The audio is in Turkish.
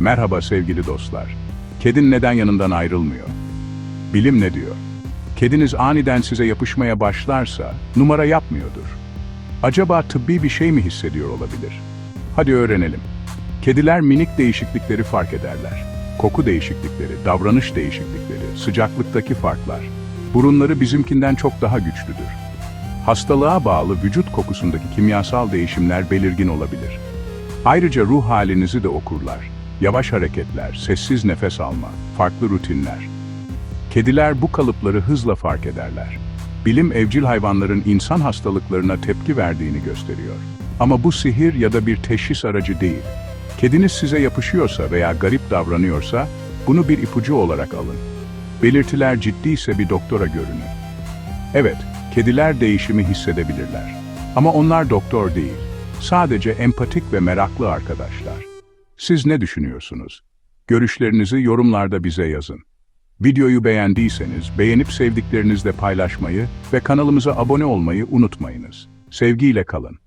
Merhaba sevgili dostlar. Kedin neden yanından ayrılmıyor? Bilim ne diyor? Kediniz aniden size yapışmaya başlarsa numara yapmıyordur. Acaba tıbbi bir şey mi hissediyor olabilir? Hadi öğrenelim. Kediler minik değişiklikleri fark ederler. Koku değişiklikleri, davranış değişiklikleri, sıcaklıktaki farklar. Burunları bizimkinden çok daha güçlüdür. Hastalığa bağlı vücut kokusundaki kimyasal değişimler belirgin olabilir. Ayrıca ruh halinizi de okurlar. Yavaş hareketler, sessiz nefes alma, farklı rutinler. Kediler bu kalıpları hızla fark ederler. Bilim evcil hayvanların insan hastalıklarına tepki verdiğini gösteriyor. Ama bu sihir ya da bir teşhis aracı değil. Kediniz size yapışıyorsa veya garip davranıyorsa bunu bir ipucu olarak alın. Belirtiler ciddiyse bir doktora görünün. Evet, kediler değişimi hissedebilirler. Ama onlar doktor değil. Sadece empatik ve meraklı arkadaşlar. Siz ne düşünüyorsunuz? Görüşlerinizi yorumlarda bize yazın. Videoyu beğendiyseniz beğenip sevdiklerinizle paylaşmayı ve kanalımıza abone olmayı unutmayınız. Sevgiyle kalın.